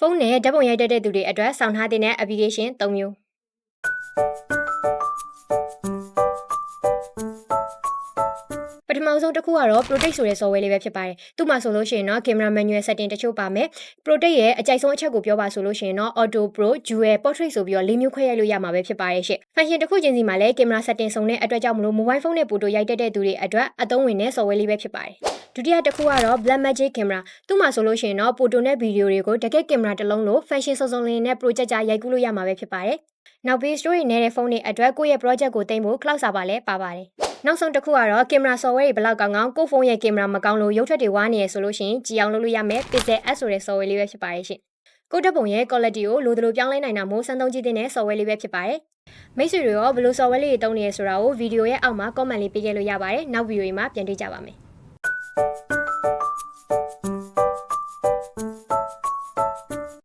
ဖုန်းနဲ့ဓာတ်ပုံရိုက်တတ်တဲ့သူတွေအတွက်စောင့်ထားတဲ့ application ၃မျိုး ထမဆုံးတစ်ခုကတော့ Protect ဆိုတဲ့ software လေးပဲဖြစ်ပါတယ်။သူ့မှာဆိုလို့ရှိရင်တော့ camera manual setting တချို့ပါမယ်။ Protect ရဲ့အကြိုက်ဆုံးအချက်ကိုပြောပါဆိုလို့ရှိရင်တော့ Auto Pro, Dual, Portrait ဆိုပြီးတော့လေးမျိုးခွဲရိုက်လို့ရမှာပဲဖြစ်ပါတယ်ရှင့်။ function တစ်ခုချင်းစီမှာလည်း camera setting စုံတဲ့အတွက်ကြောင့်မလို့ mobile phone နဲ့ photo ရိုက်တတ်တဲ့သူတွေအတွက်အသုံးဝင်တဲ့ software လေးပဲဖြစ်ပါတယ်။ဒုတိယတစ်ခုကတော့ Blackmagic camera သူ့မှာဆိုလို့ရှိရင်တော့ photo နဲ့ video တွေကိုတကယ် camera တစ်လုံးလို့ function စုံစုံလင်နဲ့ projector ရိုက်ကူးလို့ရမှာပဲဖြစ်ပါတယ်။နောက်ပြီး storage နေတဲ့ဖုန်းတွေအတွက်ကိုယ့်ရဲ့ project ကိုတင်ဖို့ cloud server လည်းပါပါတယ်။ နောက်ဆုံးတစ်ခုကတော့ camera software တွေဘယ်လောက်ကောင်းကောင်းကိုယ့်ဖုန်းရဲ့ camera မကောင်းလို့ရုပ်ထွက်တွေဝါနေရဆိုလို့ရှိရင်ကြည်အောင်လုပ်လို့ရမယ် Pixel S ဆိုတဲ့ software လေးပဲဖြစ်ပါတယ်ရှင်။ကိုယ့်ဓာတ်ပုံရဲ့ quality ကိုလိုသလိုပြောင်းလဲနိုင်တာမို့စမ်းသုံးကြည့်တဲ့ software လေးပဲဖြစ်ပါတယ်။မိတ်ဆွေတွေရောဘယ်လို software လေးတွေသုံးနေရဆိုတာကိုဗီဒီယိုရဲ့အောက်မှာ comment လေးပေးခဲ့လို့ရပါတယ်။နောက်ဗီဒီယိုမှာပြန်တွေ့ကြပါမယ်။